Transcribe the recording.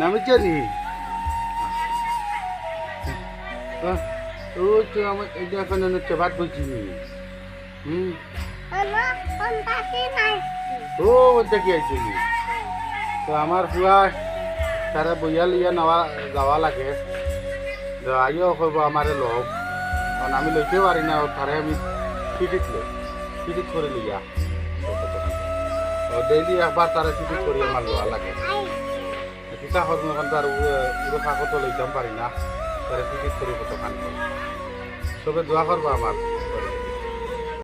ধরে বলা ও তো আমার এটা এখন হচ্ছে ভাত বলছি। হুম? ও, ওটা কি তো আমার পুয়া তারা বইয়া লইয়া নেওয়া, যাওয়া লাগে। আইও করব আমার লোক। কারণ আমি লইতে পারি না তারে আমি টিকিট লই টিকিট করে লইয়া। ডেইলি একবার তারা টিকিট করে আমার লওয়া লাগে। কিতা হরম এখন তার উড়ো কাকতো লইতাম পারি না। তারা টিকিট করি কত খান। সবে দোয়া করব আমার।